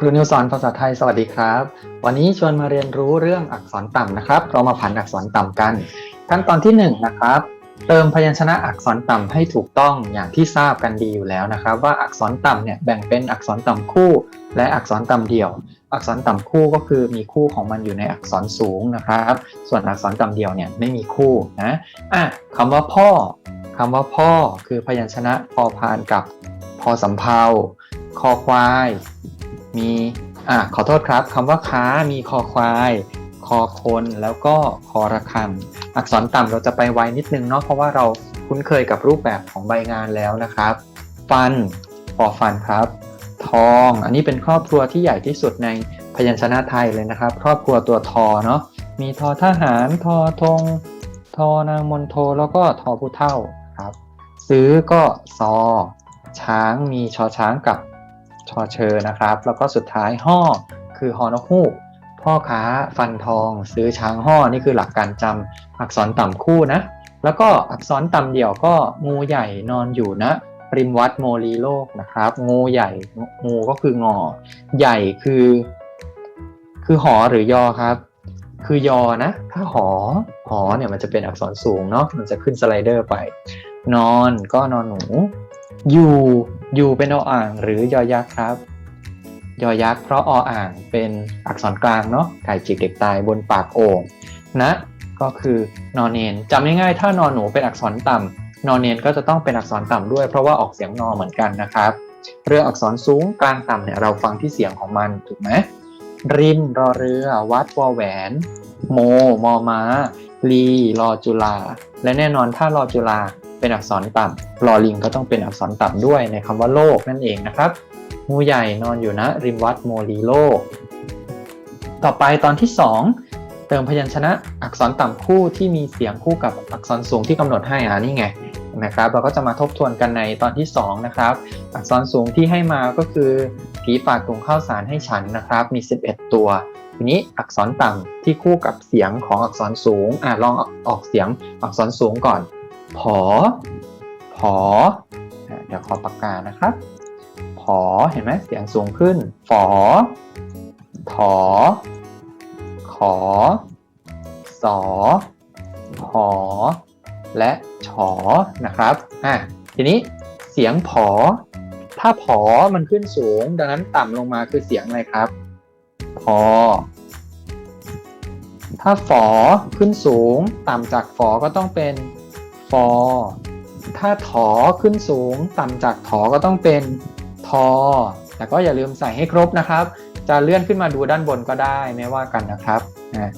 ครูนิวสอนภาษาไทยสวัสดีครับ วันนี้ชวนมาเรียนรู้เรื่องอักษรต่ำนะครับ เรามาผันอักษรต่ำกัน ขั้นตอนที่1นงนะครับ เติมพยัญชนะอักษรต่ำให้ถูกต้องอย่างที่ทราบกันดีอยู่แล้วนะครับ ว่าอักษรต่ำเนี่ยแบ่งเป็นอักษรต่ำคู่ และอักษรต่ำเดี่ยว อักษรต่ำคู่ก็คือมีคู่ของมันอยู่ในอักษรสูงนะครับ ส่วนอักษรต่ำเดี่ยวเนี่ยไม่มีคู่นะอะคำว่าพ่อคำว่าพ่อคือพยัญชนะพอพานกับพอสำเพาคอควาย มีอะขอโทษครับคำว่าค้ามีคอควาย คอคนแล้วก็คอระฆัง อักษรต่ำเราจะไปไวนิดนึงเนาะเพราะว่าเราคุ้นเคยกับรูปแบบของใบงานแล้วนะครับ ฟันฟอฟันครับ ทอง อันนี้เป็นครอบครัวที่ใหญ่ที่สุดในพยัญชนะไทยเลยนะครับ ครอบครัวตัวทอเนาะมีทอทหารทอธงทอนางมนโทแล้วก็ทอผู้เท่าครับ ซื้อก็ซอช้างมีชอช้างกับ ชอเชอนะครับ แล้วก็สุดท้ายห่อคือฮอนกฮูกพ่อค้าฟันทองซื้อช้างห่อนี่คือหลักการจำอักษรต่ำคู่นะ แล้วก็อักษรต่ำเดี่ยวก็งูใหญ่นอนอยู่นะริมวัดโมลีโลกนะครับ งูใหญ่งูก็คืองอ ใหญ่คือ คือหอหรือยอครับ คือยอนะ ถ้าหอหอเนี่ยมันจะเป็นอักษรสูงเนาะมันจะขึ้นสไลเดอร์ไป นอนก็นอนหนู อยู่ อยู่เป็นออ่างหรือยอยักษ์ครับ ยอยักษ์เพราะออ่างเป็นอักษรกลางเนาะไก่จิกเด็กตายบนปากโอ่งนะก็คือนอนเนนจำง่ายๆถ้านอนหนูเป็นอักษรต่ำนอนเนนก็จะต้องเป็นอักษรต่ำด้วย เพราะว่าออกเสียงนอเหมือนกันนะครับ เรืออักษรสูงกลางต่ำเนี่ยเราฟังที่เสียงของมันถูกไหมรินรอเรือ วัดวอแหวน โม มอมาลีรอจุลา และแน่นอนถ้ารอจุลา เป็นอักษรต่ำรอลิงก็ต้องเป็นอักษรต่ำด้วยในคำว่าโลกนั่นเองนะครับงูใหญ่นอนอยู่นะริมวัดโมลีโลก ต่อไปตอนที่ 2 เติมพยัญชนะอักษรต่ำคู่ที่มีเสียงคู่กับอักษรสูงที่กำหนดให้อ่านี่ไงนะครับเราก็จะมาทบทวนกันในตอนที่ 2 นะครับ อักษรสูงที่ให้มาก็คือผีฝากถุงข้าวสารให้ฉันนะครับ มี 11 ตัว ทีนี้อักษรต่ำที่คู่กับเสียงของอักษรสูงอ่าลองออกเสียงอักษรสูงก่อน ผอ ผอ เดี๋ยวขอปากกานะครับ ผอ เห็นไหมเสียงสูงขึ้น ฝอ ถอ ขอ สอ หอ และฉอ นะครับ อะ ทีนี้เสียงผอ ถ้าผอมันขึ้นสูง ดังนั้นต่ำลงมาคือเสียงอะไรครับ พอถ้าฝอขึ้นสูง ต่ำจากฝอก็ต้องเป็น ฟอถ้าถอขึ้นสูงต่ำจากถอก็ต้องเป็นทอแต่ก็อย่าลืมใส่ให้ครบนะครับ จะเลื่อนขึ้นมาดูด้านบนก็ได้ไม่ว่ากันนะครับนะ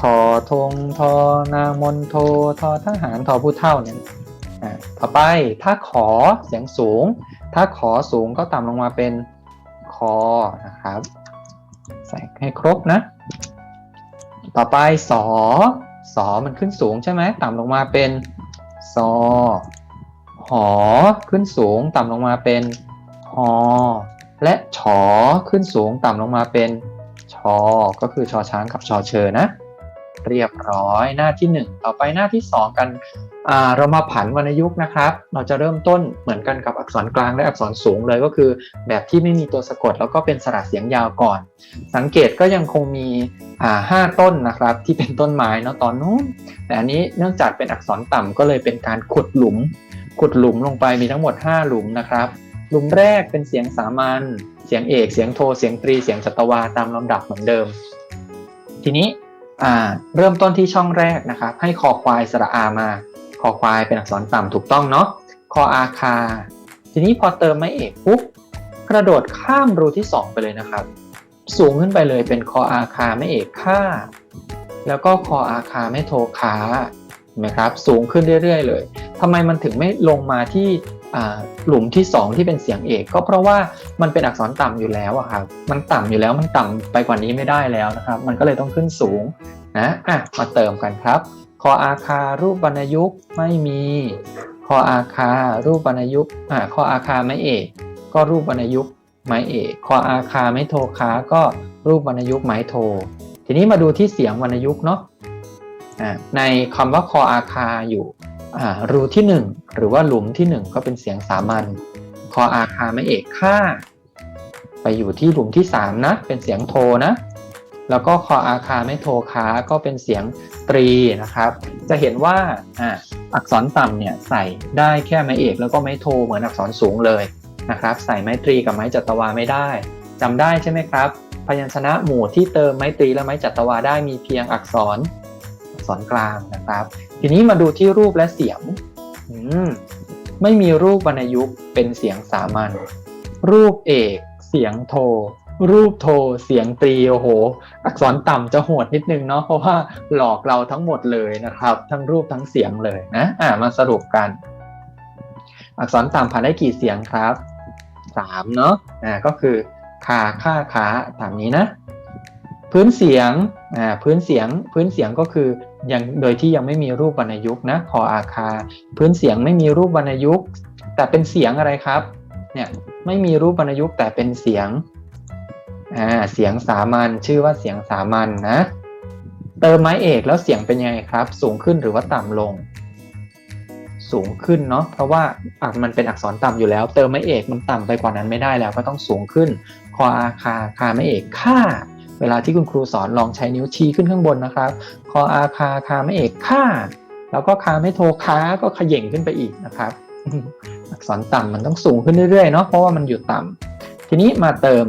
ทอทงทอนางมนโททอทหารทอผู้เท่าเนี่ยอะต่อไปถ้าขอเสียงสูง ถ้าขอสูงก็ต่ำลงมาเป็นคอนะครับ ใส่ให้ครบนะ ต่อไปสอสอมันขึ้นสูงใช่ไหมต่ำลงมาเป็น ซอ หอ ขึ้นสูงต่ำลงมาเป็น หอ และชอขึ้นสูงต่ำลงมาเป็น ชอ ก็คือชอช้างกับชอเชอนะ เรียบร้อย หน้าที่ 1 ต่อไปหน้าที่ 2 กันเรามาผันวรรณยุกต์นะครับ เราจะเริ่มต้นเหมือนกันกับอักษรกลางและอักษรสูงเลยก็คือ แบบที่ไม่มีตัวสะกดแล้วก็เป็นสระเสียงยาวก่อน สังเกตก็ยังคงมีห้าต้นนะครับ ที่เป็นต้นไม้เนาะตอนนู้น แต่อันนี้เนื่องจากเป็นอักษรต่ำก็เลยเป็นการขุดหลุม ขุดหลุมลงไปมีทั้งหมด 5 หลุมนะครับ หลุมแรกเป็นเสียงสามัญเสียงเอก เสียงโทเสียงตรีเสียงจัตวาตามลำดับเหมือนเดิม ทีนี้ เริ่มต้นที่ช่องแรกนะครับ ให้คอควายสระอามา คอควายเป็นอักษรต่ำถูกต้องเนาะ คออาคา ทีนี้พอเติมไม่เอกปุ๊บ กระโดดข้ามรูที่ 2 ไปเลยนะครับ สูงขึ้นไปเลยเป็นคออาคาไม่เอกค่า แล้วก็คออาคาไม่โทขาเห็นไหมครับ สูงขึ้นเรื่อยๆ เลยทำไมมันถึงไม่ลงมาที่ หลุมที่ 2 ที่เป็นเสียงเอก ก็เพราะว่ามันเป็นอักษรต่ำอยู่แล้วอะครับมันต่ำอยู่แล้วมันต่ำไปกว่านี้ไม่ได้แล้วนะครับ มันก็เลยต้องขึ้นสูงนะอะมาเติมกันครับ คออาคารูปวรรณยุกต์ไม่มี คออาคารูปวรรณยุกต์อ่าคออาคาไม่เอก ก็รูปวรรณยุกต์ไม้เอก คออาคาไม่โทค้าก็รูปวรรณยุกต์ไม้โท ทีนี้มาดูที่เสียงวรรณยุกต์เนาะในคำว่าคออาคาอยู่ รูที่ 1 หรือว่าหลุมที่ 1 ก็เป็นเสียงสามัญคออาคาไม่เอกค่า ไปอยู่ที่หลุมที่สามนะ เป็นเสียงโทนะ แล้วก็คออาคาไม่โทคาก็เป็นเสียงตรีนะครับ จะเห็นว่าอ่าอักษรต่ำเนี่ยใส่ได้แค่ไม้เอกแล้วก็ไม้โทเหมือนอักษรสูงเลยนะครับ ใส่ไม้ตรีกับไม้จัตวาไม่ได้จำได้ใช่ไหมครับ พยัญชนะหมู่ที่เติมไม้ตรีและไม้จัตวาได้มีเพียงอักษรอักษรกลางนะครับ ทีนี้มาดูที่รูปและเสียงมไม่มีรูปวรรณยุกต์เป็นเสียงสามัญรูปเอกเสียงโท รูปโท เสียงตรีโอ้โห อักษรต่ำจะโหดนิดนึงเนาะเพราะว่าหลอกเราทั้งหมดเลยนะครับ ทั้งรูปทั้งเสียงเลยนะอ่ามาสรุปกัน อักษรต่ำผ่านได้กี่เสียงครับสามเนาะอ่าก็คือคาค่าขาตามนี้นะ พื้นเสียงอ่าพื้นเสียงพื้นเสียงก็คือ ยังโดยที่ยังไม่มีรูปวรรณยุกต์นะคออาคา พื้นเสียงไม่มีรูปวรรณยุกต์แต่เป็นเสียงอะไรครับ เนี่ยไม่มีรูปวรรณยุกต์แต่เป็นเสียงอ่าเสียงสามัญชื่อว่าเสียงสามัญนะ เติมไม้เอกแล้วเสียงเป็นยังไงครับ สูงขึ้นหรือว่าต่ำลง สูงขึ้นเนาะเพราะว่าอะมันเป็นอักษรต่ำอยู่แล้ว เติมไม้เอกมันต่ำไปกว่านั้นไม่ได้แล้วก็ต้องสูงขึ้น คออาคาคาไม้เอกค่า เวลาที่คุณครูสอนลองใช้นิ้วชี้ขึ้นข้างบนนะครับ คออาคาคาไม่เอกค่า แล้วก็คาไม่โทค้าก็ขย่งขึ้นไปอีกนะครับ อักษรต่ำมันต้องสูงขึ้นเรื่อยๆเนาะเพราะว่ามันอยู่ต่ำทีนี้มาเติม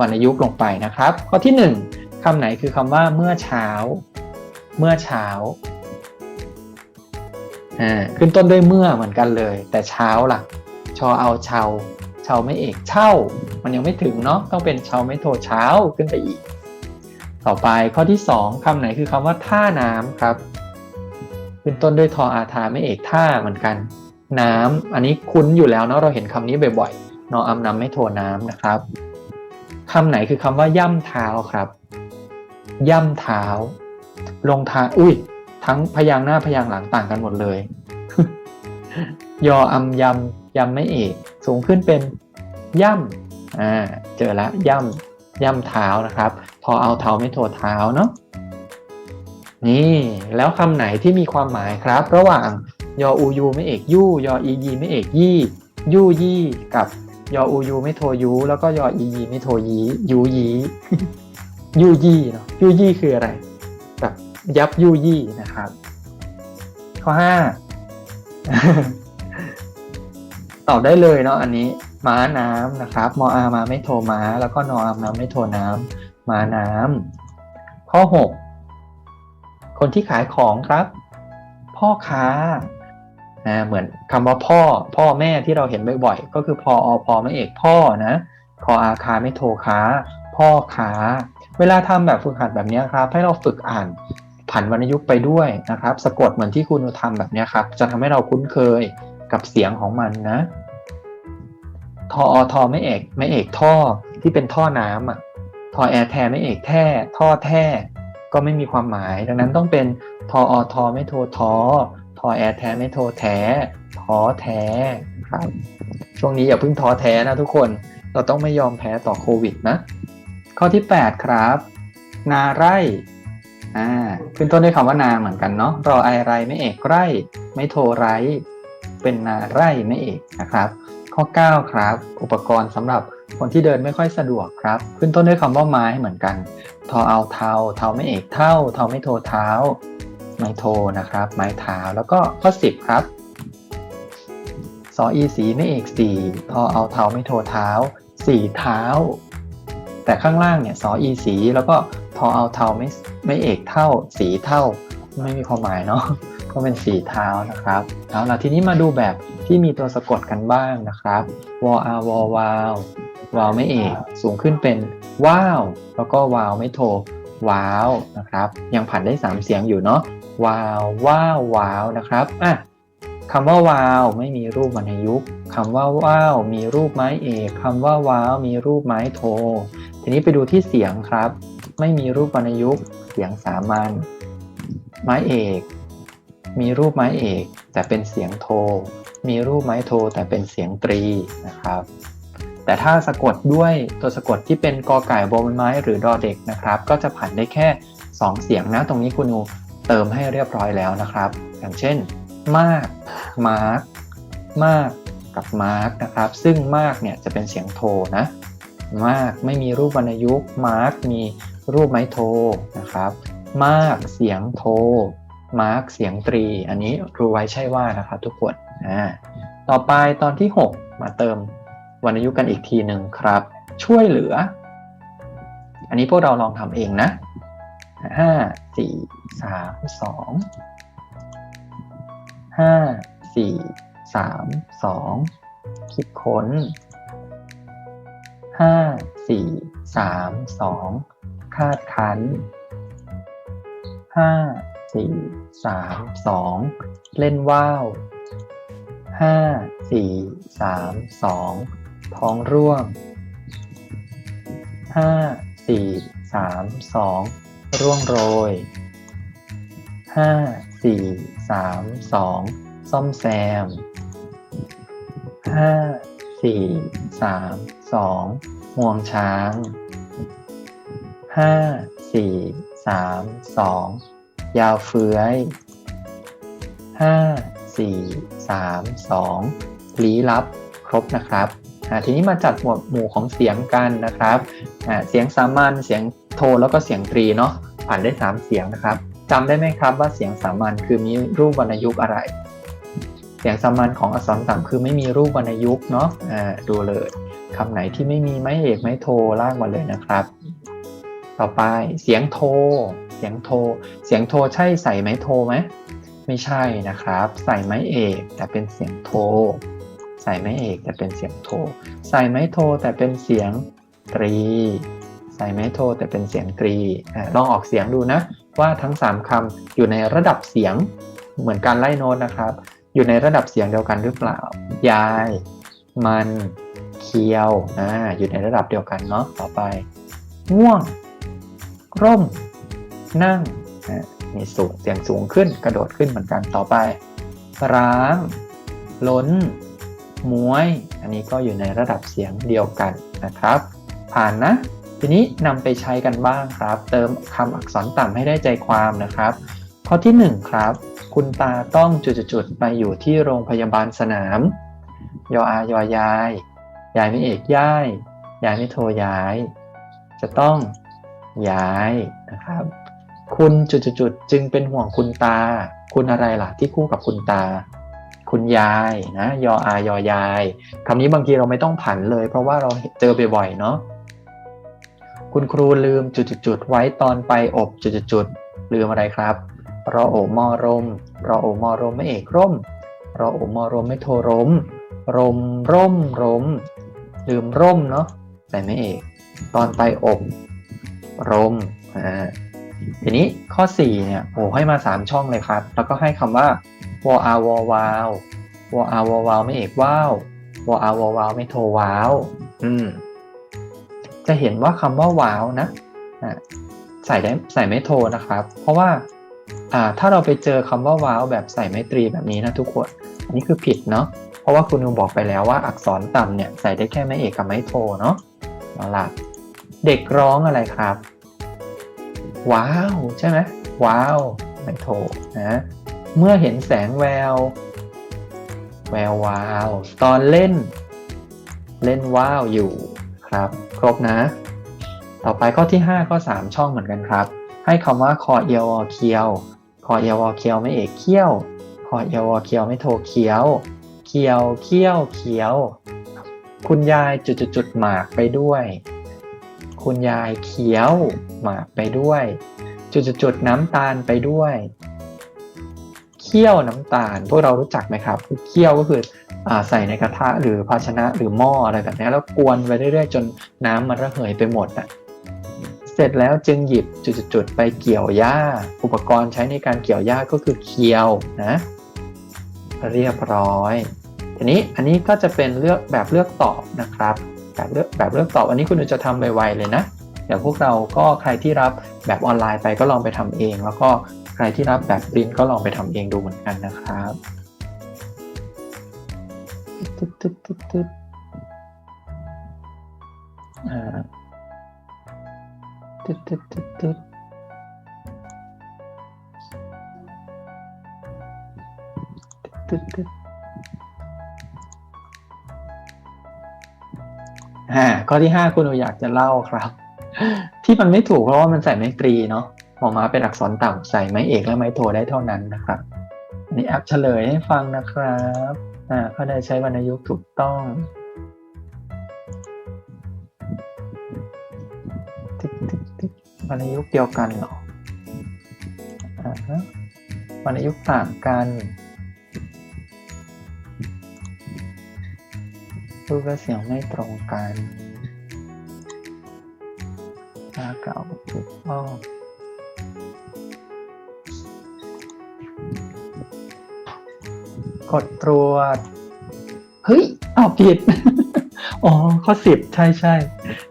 วรรณยุกต์ลงไปนะครับ ข้อที่หนึ่งคำไหนคือคำว่าเมื่อเช้า เมื่อเช้าอ่าขึ้นต้นด้วยเมื่อเหมือนกันเลย แต่เช้าล่ะ ชอเอาเชาเชาไม่เอกเช่า มันยังไม่ถึงเนาะต้องเป็นเชาไม่โทเช้าขึ้นไปอีก ต่อไปข้อที่ 2คำไหนคือคำว่าท่าน้ำครับขึ้นต้นด้วยทออาทาไม่เอกท่าเหมือนกัน น้ำอันนี้คุ้นอยู่แล้วเนาะเราเห็นคำนี้บ่อยๆนออำนำไม่โทน้ำนะครับคำไหนคือคำว่าย่ำเท้าครับ ย่ำเท้า ลงท้าอุ้ย ทั้งพยางหน้าพยางหลังต่างกันหมดเลย ยออำยำยำไม่เอกสูงขึ้นเป็นย่ำอ่าเจอแล้วย่ำย่ำเท้านะครับ พอเอาเท้าไม่โทเท้าเนาะนี่แล้วคำไหนที่มีความหมายครับ ระหว่างยออูยูไม่เอกยู่ยออียีไม่เอกยี่ยู่ยี่กับยออูยูไม่โทยูแล้วก็ยออียีไม่โทยียูยียู่ยี่เนาะยู่ยี่คืออะไรแบบยับยู่ยี่นะครับ ข้อห้าตอบได้เลยเนาะอันนี้ม้าน้ำนะครับมออามาไม่โทม้า แล้วก็นออามน้ำไม่โทน้ำ ม้าน้ำข้อหกคนที่ขายของครับ พ่อค้าอ่าเหมือนคำว่าพ่อ พ่อแม่ที่เราเห็นบ่อยๆ ก็คือพออพอไม่เอกพ่อนะพออาคาไม่โทค้า พ่อค้า เวลาทำแบบฝึกหัดแบบนี้ครับ ให้เราฝึกอ่านผันวรรณยุกต์ไปด้วยนะครับ สะกดเหมือนที่คุณทำแบบนี้ครับ จะทำให้เราคุ้นเคยกับเสียงของมันนะทออทอไม่เอกไม่เอกท่อที่เป็นท่อน้ำอะ ทอแอร์แทไม่เอกแท่ท่อแท่ก็ไม่มีความหมาย ดังนั้นต้องเป็นทออทอไม่โททอทอแอร์แทไม่โทแท้ท้อแท้ครับช่วงนี้อย่าเพิ่งท้อแท้นะทุกคนเราต้องไม่ยอมแพ้ต่อโควิดนะ ข้อที่ 8 ครับ นาไร่อ่าขึ้นต้นด้วยคำว่านาเหมือนกันเนาะรอไอไรไม่เอกไร่ ไม่โทไร เป็นนาไร่ไม่เอกนะครับ ข้อ 9 ครับ อุปกรณ์สำหรับ คนที่เดินไม่ค่อยสะดวกครับ ขึ้นต้นด้วยคำว่าไม้เหมือนกันทอเอาเทาเทาไม่เอกเท่าเทาไม่โทเท้า ไม้โทนะครับ ไม้เท้าแล้วก็ข้อ10ครับสออีสีไม่เอกสี่ทอเอาเทาไม่โทเท้าสี่เท้า แต่ข้างล่างเนี่ยสออีสีแล้วก็ทอเอาเทาไม่ไม่เอกเท่า สีเท่า ไม่มีความหมายเนาะก็เป็นสีเท้านะครับเอาล่ะทีนี้มาดูแบบที่มีตัวสะกดกันบ้างนะครับวออาวอวาว วาวไม่เอกสูงขึ้นเป็นว้าว แล้วก็วาวไม่โทว้าวนะครับ ยังผ่านได้ 3 เสียงอยู่เนาะวาวว้าวว้าวนะครับอะคำว่าวาวไม่มีรูปวรรณยุกต์คำว่าว้าวมีรูปไม้เอกคำว่าว้าวมีรูปไม้โท ทีนี้ไปดูที่เสียงครับ ไม่มีรูปวรรณยุกต์เสียงสามัญไม้เอก มีรูปไม้เอก แต่เป็นเสียงโท มีรูปไม้โทแต่เป็นเสียงตรีนะครับ แต่ถ้าสะกดด้วยตัวสะกดที่เป็นกอไก่บอใบไม้หรือดอเด็กนะครับ ก็จะผ่านได้แค่ 2 เสียงนะ ตรงนี้คุณูเติมให้เรียบร้อยแล้วนะครับ อย่างเช่น มาก มาร์กมากกับมาร์กนะครับ ซึ่งมากเนี่ยจะเป็นเสียงโทนะ มากไม่มีรูปวรรณยุกต์มาร์กมีรูปไม้โทนะครับ มากเสียงโท มาร์กเสียงตรี อันนี้รู้ไว้ใช่ว่านะครับทุกคนอ่าต่อไปตอนที่ 6 มาเติม วรรณยุกต์กันอีกทีหนึ่งครับ ช่วยเหลือ อันนี้พวกเราลองทำเองนะห้าสี่สามสองห้าสี่สามสองคิดค้นห้าสี่สามสองคาดคันห้าสี่สามสองเล่นว่าวห้าสี่สามสอง ท้องร่วง ห้า สี่ สาม สอง ร่วงโรย ห้า สี่ สาม สอง ซ่อมแซม ห้า สี่ สาม สองห่วงช้าง ห้า สี่ สาม สอง ยาวเฟื้อยห้าสี่สามสองลี้ลับ ครบนะครับ ทีนี้มาจัดหมวดหมู่ของเสียงกันนะครับเสียงสามัญเสียงโทแล้วก็เสียงตรีเนาะผ่านได้ 3 เสียงนะครับจำได้ไหมครับว่าเสียงสามัญคือมีรูปวรรณยุกต์อะไร เสียงสามัญของอักษรต่ำคือไม่มีรูปวรรณยุกต์เนาะดูเลยคำไหนที่ไม่มีไม้เอกไม้โทลากมาเลยนะครับ ต่อไปเสียงโท เสียงโท เสียงโทใช่ใส่ไม้โทไหมไม่ใช่นะครับ ใส่ไม้เอกแต่เป็นเสียงโท ใส่ไม้เอกแต่เป็นเสียงโทใส่ไม้โทแต่เป็นเสียงตรีใส่ไม้โทแต่เป็นเสียงตรีลองออกเสียงดูนะ ว่าทั้ง 3คำอยู่ในระดับเสียงเหมือนการไล่โน้ตนะครับ อยู่ในระดับเสียงเดียวกันหรือเปล่า ยาย มันเคียวอ่าอยู่ในระดับเดียวกันเนาะต่อไปง่วง ร่ม นั่งมีสูงเสียงสูงขึ้นกระโดดขึ้นเหมือนกันต่อไป ร้าง ล้น ม้วย อันนี้ก็อยู่ในระดับเสียงเดียวกันนะครับ ผ่านนะ ทีนี้นำไปใช้กันบ้างครับ เติมคำอักษรต่ำให้ได้ใจความนะครับ ข้อที่ 1 ครับ คุณตาต้องจุดๆไปอยู่ที่โรงพยาบาลสนาม ยออายอยาย ยายไม่เอกย่าย ยายไม่โทรย้าย จะต้องย้ายนะครับ คุณจุดๆๆจึงเป็นห่วงคุณตา คุณอะไรล่ะที่คู่กับคุณตา คุณยายนะยออายอยายคำนี้บางทีเราไม่ต้องผันเลย เพราะว่าเราเจอบ่อยๆเนาะคุณครูลืมจุดๆไว้ตอนไปอบจุดๆลืมอะไรครับรอโอมอรมรอโอมอรมไม่เอกร่มรอโอมอรมไม่โทรมรมร่มรมลืมร่มเนาะใส่ไม่เอก ตอนไปอบรมอ่าทีนี้ข้อ4เนี่ยโอ้ให้มา 3 ช่องเลยครับ แล้วก็ให้คำว่า วออาวอวาววออาวอวาวไม่เอกว้าววออาวอวาวไม่โทว้าว อืม จะเห็นว่าคำว่าว้าวนะใส่ได้ใส่ไม่โทนะครับ เพราะว่า อ่า ถ้าเราไปเจอคำว่าว้าวแบบใส่ไม้ตรีแบบนี้นะทุกคน อันนี้คือผิดเนาะ เพราะว่าคุณนูบอกไปแล้วว่าอักษรต่ำเนี่ยใส่ได้แค่ไม้เอกกับไม้โทเนาะเอาล่ะเด็กร้องอะไรครับ ว้าว ใช่ไหมว้าว ไม่โทนะ เมื่อเห็นแสงแวว แวววาว ตอนเล่น เล่นว้าวอยู่ครับ ครบนะ ต่อไปข้อที่ 5 ข้อ 3 ช่องเหมือนกันครับ ให้คำว่าคอเอียวอเคียวคอเอียวอเคียวไม่เอกเคี้ยวคอเอียวอเคียวไม่โทเคี้ยว เคี้ยวเคี้ยวเคี้ยว คุณยายจุดจุดจุดหมากไปด้วย คุณยายเคี้ยวหมากไปด้วย จุดจุดจุดน้ำตาลไปด้วย คี่ยวน้ำตาล พวกเรารู้จักไหมครับคือเคี่ยวก็คืออใส่ในกระทะหรือภาชนะหรือหม้ออะไรแบบนี้แล้วกวนไปเรื่อยๆ จนน้ำมันระเหยไปหมดอะเสร็จแล้วจึงหยิบจุดๆๆไปเกี่ยวหญ้า อุปกรณ์ใช้ในการเกี่ยวหญ้าก็คือเคียวนะ เรียบร้อยทีนี้อันนี้ก็จะเป็นเลือกแบบเลือกตอบนะครับแบบเลือกแบบเลือกตอบอันนี้คุณจะทำไวๆเลยนะเดี๋ยวพวกเราก็ใครที่รับแบบออนไลน์ไปก็ลองไปทำเอง แล้วก็ ใครที่รับแบบปริ้นก็ลองไปทำเองดูเหมือนกันนะครับตึ๊ดตึ๊ดตึ๊ดตึ๊ดอ่าตึ๊ดตึ๊ดตึ๊ดตึ๊ดตึ๊ดตึ๊ดอ่าข้อที่ห้าคุณอยากจะเล่าครับ ที่มันไม่ถูกเพราะว่ามันใส่ไม้ตรีเนาะ ออกมาเป็นอักษรต่ำใส่ไม้เอกและไม้โทได้เท่านั้นนะครับนนี้แอปเฉลยให้ฟังนะครับอ่าข้อใดใช้วรรณยุกต์ถูกต้องติ๊กติ๊กติ๊กวรรณยุกต์เดียวกันเหรออ่าฮะวรรณยุกต์ต่างกันรูปและเสียงไม่ตรงกันถ้ากล่าวถูกต้อง ดตรวจ เฮ้ยเอาผิด อ๋อ ข้อสิบใช่ใช่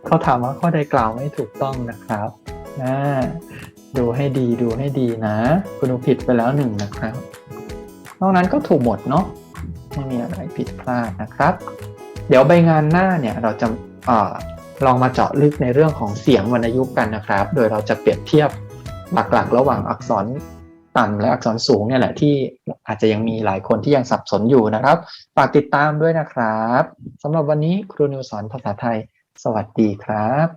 เขาถามว่าข้อใดกล่าวไม่ถูกต้องนะครับอ่าดูให้ดีดูให้ดีนะ คุณดูผิดไปแล้วหนึ่งนะครับ นอกนั้นก็ถูกหมดเนาะไม่มีอะไรผิดพลาดนะครับ เดี๋ยวใบงานหน้าเนี่ยเราจะอลองมาเจาะลึกในเรื่องของเสียงวรรณยุกต์กันนะครับ โดยเราจะเปรียบเทียบหลักๆ ระหว่างอักษร ต่ำและอักษรสูงเนี่ยแหละที่อาจจะยังมีหลายคนที่ยังสับสนอยู่นะครับ ฝากติดตามด้วยนะครับสำหรับวันนี้ครูนิวสอนภาษาไทย สวัสดีครับ